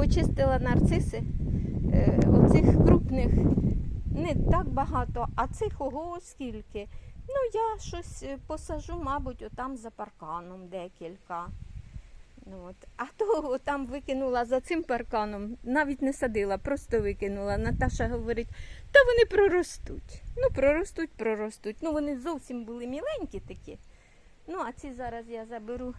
почистила нарциси. Е, Оцих крупних не так багато, а цих ого скільки. Ну, я щось е, посажу, мабуть, отам за парканом декілька. Ну, от. А то там викинула за цим парканом, навіть не садила, просто викинула. Наташа говорить, та вони проростуть. Ну, проростуть, проростуть. Ну, вони зовсім були міленькі такі. Ну, а ці зараз я заберу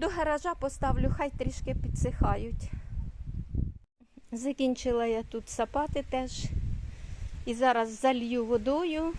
до гаража поставлю, хай трішки підсихають. Закінчила я тут сапати теж. І зараз залью водою.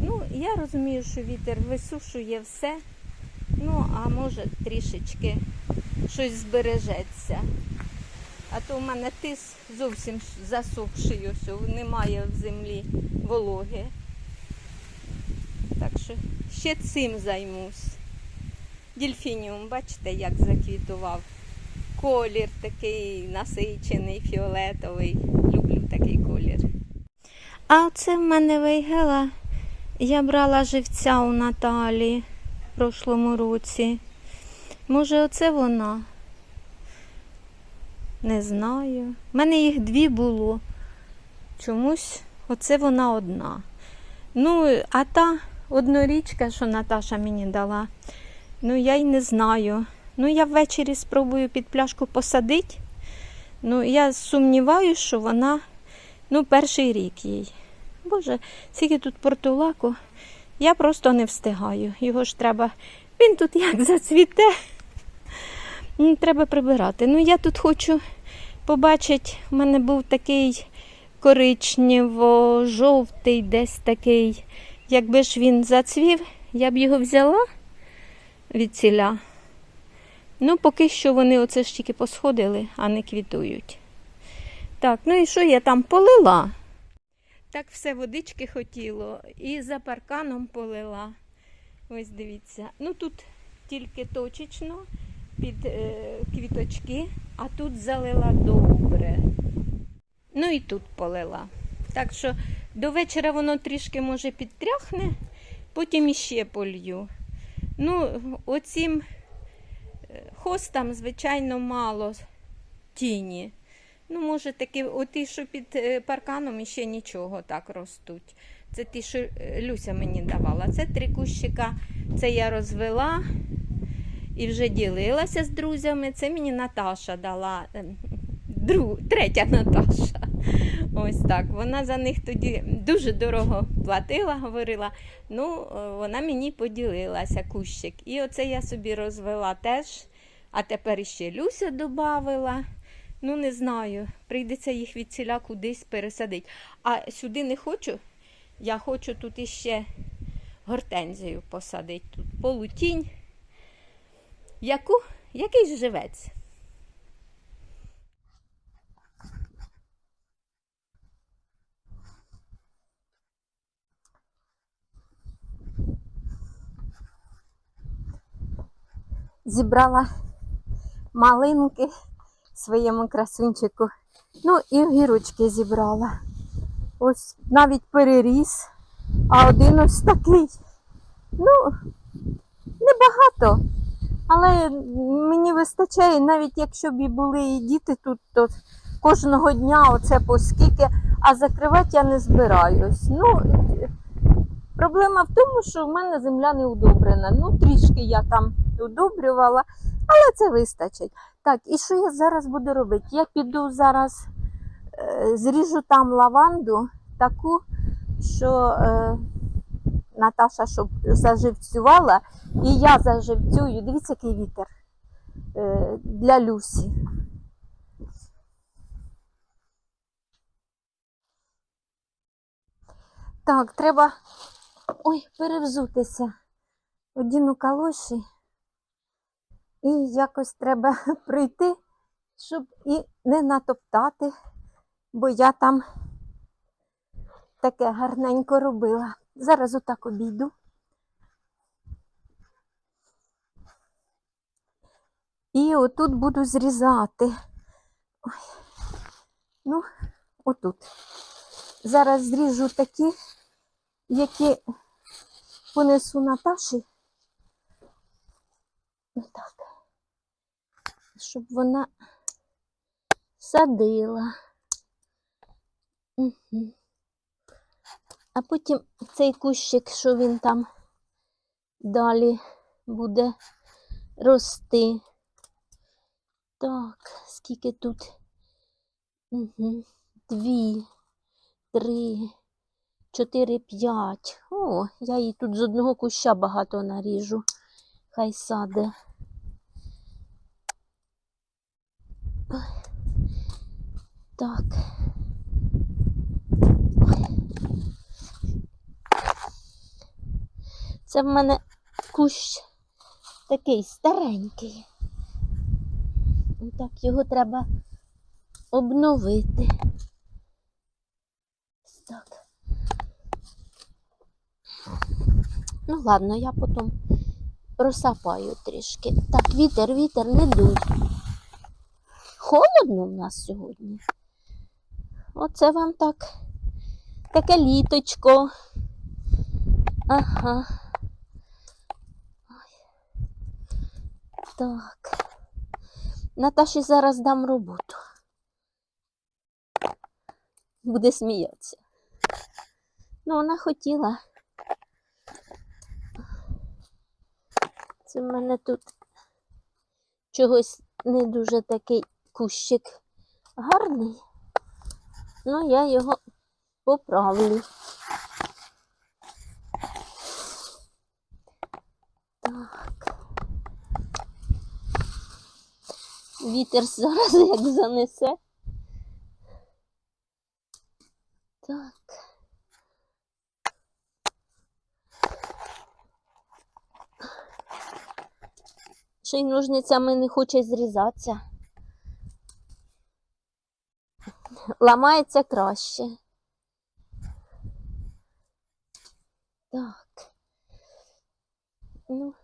Ну, я розумію, що вітер висушує все. Ну, а може трішечки щось збережеться. А то в мене тис зовсім засохший, ось, немає в землі вологи. Так що ще цим займусь. Дільфініум, бачите, як заквітував. Колір такий насичений, фіолетовий. Люблю такий колір. А це в мене вейгела. Я брала живця у Наталі в прошлому році. Може, оце вона? Не знаю. У мене їх дві було. Чомусь оце вона одна. Ну, а та однорічка, що Наташа мені дала, ну я й не знаю. Ну, я ввечері спробую під пляшку посадити. Ну, я сумніваюся, що вона ну, перший рік їй. Боже, скільки тут портулаку. Я просто не встигаю. Його ж треба. Він тут як зацвіте. Ну, Треба прибирати. Ну, я тут хочу побачити, в мене був такий коричнево-жовтий, десь такий. Якби ж він зацвів, я б його взяла від ціля. Ну, поки що вони оце ж тільки посходили, а не квітують. Так, ну і що я там полила? Так все водички хотіло і за парканом полила. Ось дивіться. Ну тут тільки точечно під е, квіточки, а тут залила добре. Ну і тут полила. Так що до вечора воно трішки може підтряхне, потім іще полью. Ну, оцім е, хостам, звичайно, мало тіні. Ну, може, таки, оті, що під е, парканом іще нічого так ростуть. Це ті, що е, Люся мені давала. Це три кущика. Це я розвела і вже ділилася з друзями. Це мені Наташа дала. ем, Друг, третя Наташа. Ось так. Вона за них тоді дуже дорого платила, говорила. Ну, е, вона мені поділилася кущик. І оце я собі розвела теж. А тепер іще Люся додавила. Ну, не знаю, прийдеться їх від ціля кудись пересадити. А сюди не хочу. Я хочу тут іще гортензію посадити. Тут полутінь. Яку? Який живець? Зібрала малинки своєму красунчику. Ну і огірочки зібрала. Ось навіть переріс, а один ось такий. Ну, небагато. Але мені вистачає, навіть якщо б і були і діти тут, то кожного дня оце по скільки, а закривати я не збираюсь. Ну, проблема в тому, що в мене земля не удобрена. Ну, трішки я там удобрювала, але це вистачить. Так, і що я зараз буду робити? Я піду зараз е, зріжу там лаванду таку, що е, Наташа щоб заживцювала, і я заживцюю. Дивіться, який вітер е, для Люсі. Так, треба ой, перевзутися. Одіну калоші. І якось треба прийти, щоб і не натоптати, бо я там таке гарненько робила. Зараз отак обійду. І отут буду зрізати. Ой. Ну, отут. Зараз зріжу такі, які понесу Наташі. Отак. щоб вона садила. Угу. А потім цей кущик, що він там далі буде рости. Так, скільки тут? Угу. Дві, три, чотири, п'ять. О, я їй тут з одного куща багато наріжу. Хай саде. Так. Це в мене кущ такий старенький. Так, його треба обновити. Так. Ну, ладно, я потім просапаю трішки. Так, вітер, вітер, не дуй. Холодно в нас сьогодні. Оце вам так. Таке літочко. Ага. Ой. Так. Наташі зараз дам роботу. Буде сміятися. Ну, вона хотіла. Це в мене тут чогось не дуже такий кущик гарний. Ну, я його поправлю. Так. Вітер зараз як занесе. Так. Й ножницями не хоче зрізатися. Ламається краще. Так. Ну.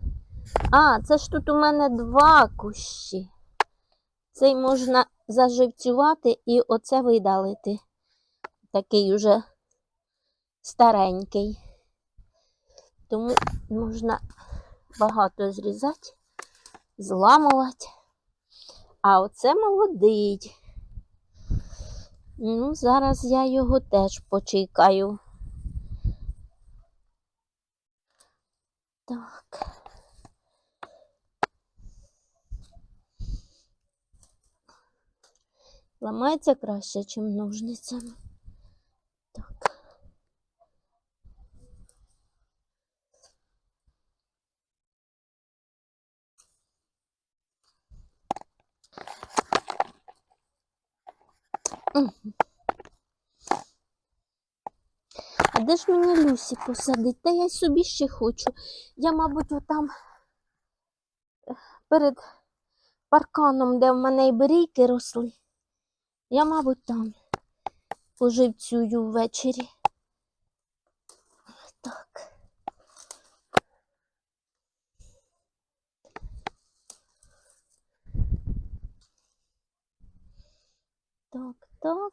А, це ж тут у мене два кущі. Цей можна заживцювати і оце видалити. Такий уже старенький. Тому можна багато зрізати, зламувати. А оце молодий. Ну, зараз я його теж почекаю. Так. Ламається краще, ніж ножницями. Так. Мгм. А де ж мені Люсі посадить? Та я собі ще хочу. Я, мабуть, отам е, перед парканом, де в мене і берійки росли. Я, мабуть, там поживцюю ввечері. Так. Так, так.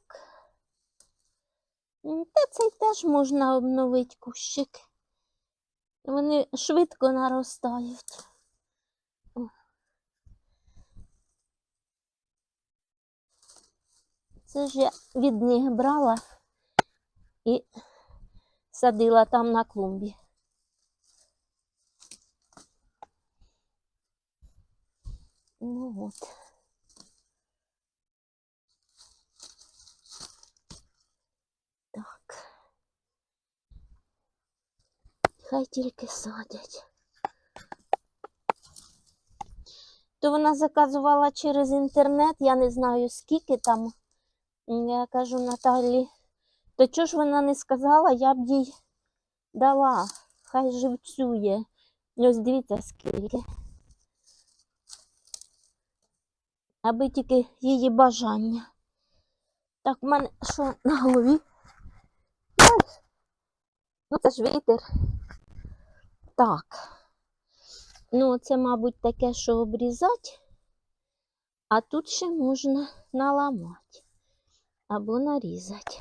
Та цей теж можна обновити кущик. Вони швидко наростають. Це ж я від них брала і садила там на клумбі. Ну от. Так. Хай тільки садять. То вона заказувала через інтернет, я не знаю скільки там. Я кажу Наталі, то чого ж вона не сказала, я б їй дала. Хай живцює. Ось дивіться скільки. Аби тільки її бажання. Так, в мене що на голові? Ну, це ж вітер. Так. Ну, це, мабуть, таке, що обрізати, а тут ще можна наламати або нарізати.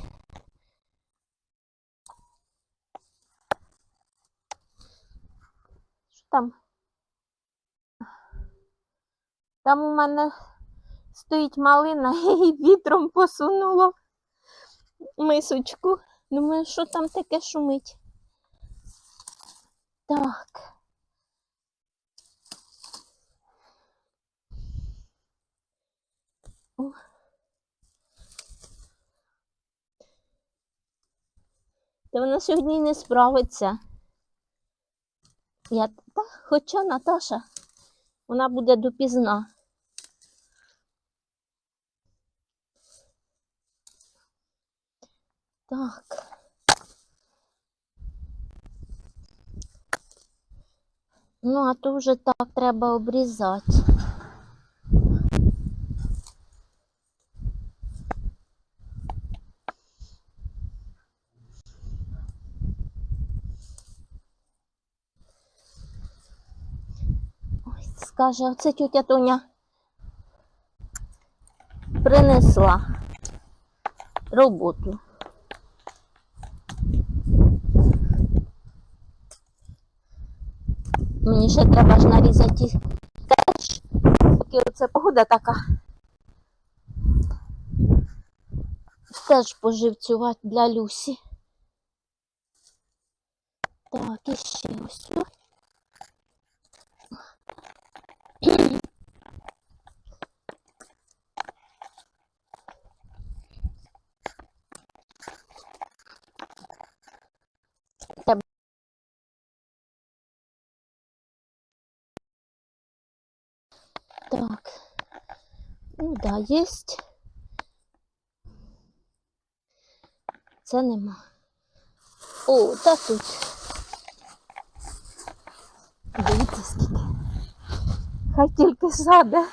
Що там? Там у мене стоїть малина і вітром посунуло мисочку. Думаю, що там таке шумить. Так. О. Та вона сьогодні не справиться. Я, та, хоча Наташа, вона буде допізна. Так. Ну, а то вже так треба обрізати. Ой, скаже, оце тетя Тоня принесла роботу. Мені ще треба ж нарізати теж, поки оце погода така. Теж поживцювати для Люсі. Так, і ще ось. тут. Треба Так. Ну да, есть. Це нема. О, та тут. Дивіться скільки. Хай тільки саде.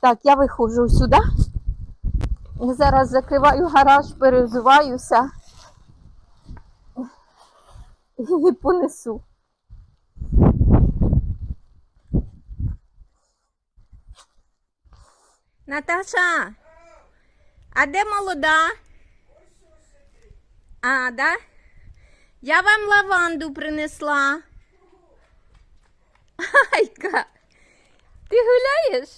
Так, я виходжу сюди. Зараз закриваю гараж, перезуваюся і понесу. Наташа, а де молода? А, да? Я вам лаванду принесла. Айка, ти гуляєш?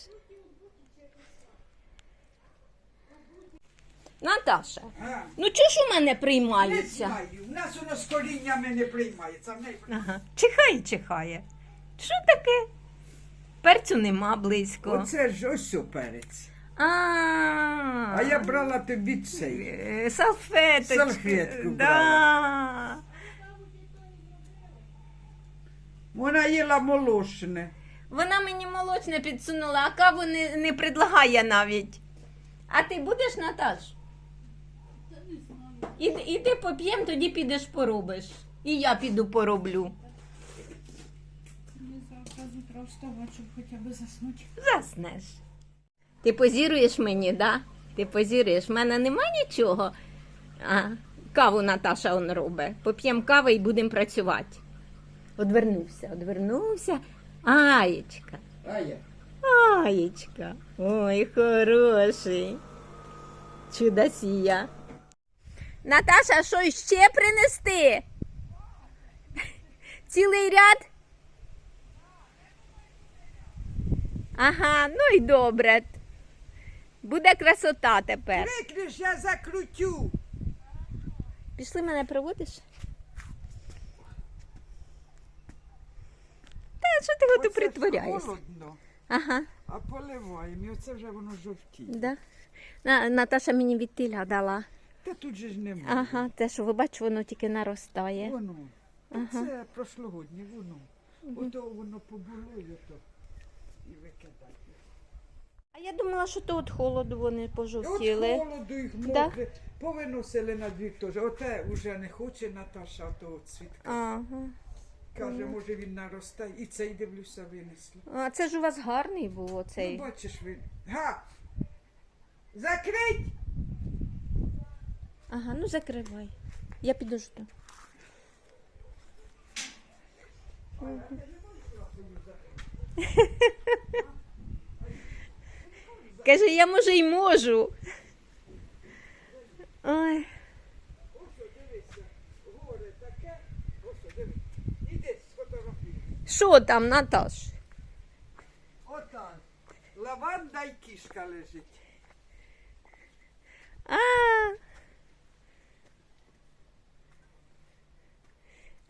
Наташа, А, ну чого ж у мене не приймаються? знаю. У нас воно з коріннями не приймається. в неї Ага, чихає, чихає. Що таке? Перцю нема близько. Оце ж ось о перець. А, А я брала тобі цей. Е, Салфеточку. Салфетку да. Вона їла молочне. Вона мені молочне підсунула, а каву не, не предлагає навіть. А ти будеш, Наташ? І, і ти поп'єм, тоді підеш поробиш. І я піду пороблю. Завтра вставати, щоб хоча б заснути. Заснеш. Ти позіруєш мені, да? Ти позіруєш. В мене нема нічого. А, каву Наташа он робить. Поп'ємо кави і будемо працювати. Одвернувся, одвернувся. Аєчка. А я. Аєчка. Ой, хороший. Чудосія. Наташа, що ще принести? Цілий ряд? Ага, ну і добре. Буде красота тепер. Викриш, я закрутю. Пішли мене проводиш? Та що ти тут притворяєшся? Ага, А поливаємо, і оце вже воно жовтіє. да. На, Наташа мені від тиля дала. Та тут же ж немає. Ага, те, що ви бачите, воно тільки наростає. Воно. Ага. Це прошлогоднє, воно. Ото воно побуло, і викидати. А я думала, що то від холоду вони І От холоду їх Да? мокре. Повиносили на двір теж. Оте вже не хоче Наташа, то цвітка. Ага. Каже, може він наростає. І цей дивлюся, винесли. А це ж у вас гарний був Ну, оцей. бачиш він. Га! Закрить! Ага, ну закривай. Я підожду. Мгм. Каже, я може й можу. Ой. Що там, Наташ? Отак. Лаванда і кішка лежить. А.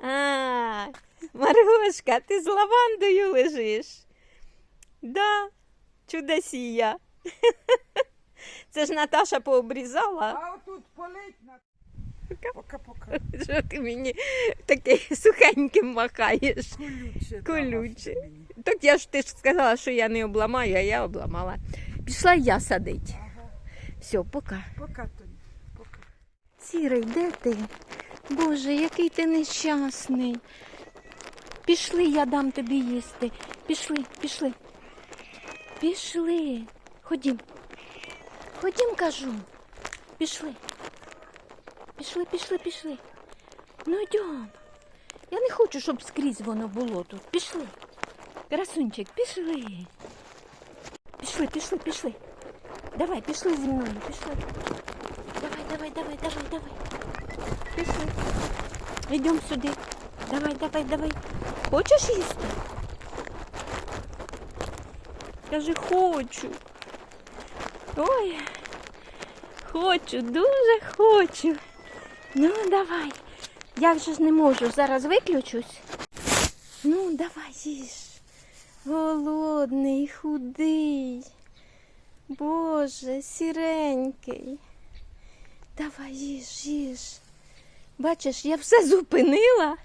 А, Маргошка, ти з лавандою лежиш. Да, чудосія. Це ж Наташа пообрізала. А отут полить на. Пока-пока. Що ти мені таке сухеньким махаєш? Колюче. Колюче. Так я ж ти ж сказала, що я не обламаю, а я обламала. Пішла я садить. Ага. Все, пока. Пока, Тоні. Пока. Сірий, де ти? Боже, який ти нещасний. Пішли, я дам тобі їсти. Пішли, пішли. Пішли. Ходім. Ходім, кажу. Пішли. Пішли, пішли, пішли. Ну йдем. Я не хочу, щоб скрізь воно було тут. Пішли. Красунчик, пішли. Пішли, пішли, пішли. Давай, пішли зі мною, пішли. Давай, давай, давай, давай, давай. Пішли. Йдемо сюди. Давай, давай, давай. Хочеш їсти? Кажи, хочу. Ой, хочу, дуже хочу. Ну, давай. Я вже ж не можу, зараз виключусь. Ну, давай їж. Голодний, худий. Боже, сіренький. Давай їж, їж. Бачиш, я все зупинила,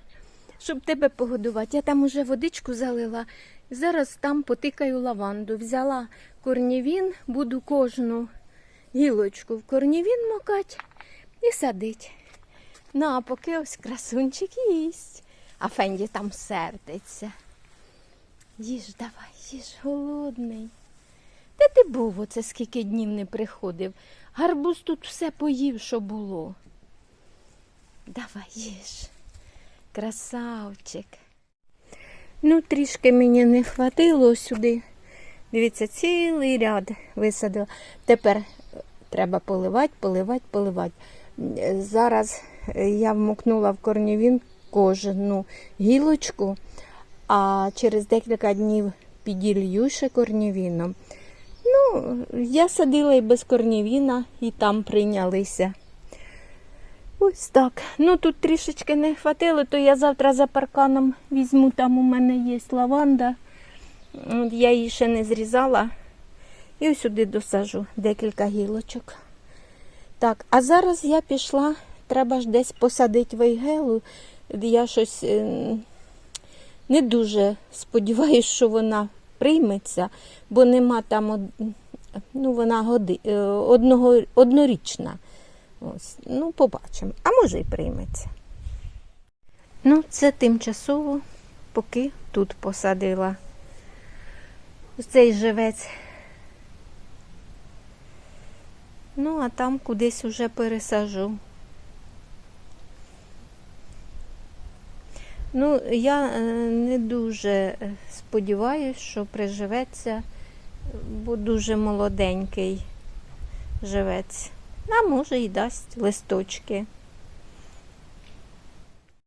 щоб тебе погодувати. Я там уже водичку залила. Зараз там потикаю лаванду. Взяла корнівін, буду кожну гілочку в корнівін мокать і садить. Ну, а поки ось красунчик їсть. А Фенді там сердиться. Їж, давай, їж, голодний. Де ти був оце скільки днів не приходив? Гарбуз тут все поїв, що було. Давай їж. Красавчик. Ну, трішки мені не хватило сюди. Дивіться, цілий ряд висадила. Тепер е, треба поливати, поливати, поливати. Е, Зараз е, я вмокнула в корнівін кожну гілочку, а через декілька днів піділью ще корнівіном. Ну, я садила і без корнівіна, і там прийнялися. Ось так. Ну тут трішечки не хватило, то я завтра за парканом візьму, там у мене є лаванда. Я її ще не зрізала. І ось сюди досажу декілька гілочок. Так, а зараз я пішла, треба ж десь посадити вейгелу. Я щось е, не дуже сподіваюся, що вона прийметься, бо нема там ну, вона годи, е, одного, однорічна. Ось, ну, побачимо. А може і прийметься. Ну, це тимчасово, поки тут посадила. Цей живець. Ну, а там кудись уже пересажу. Ну, я е, не дуже е, сподіваюся, що приживеться, бо дуже молоденький живець. А може і дасть листочки.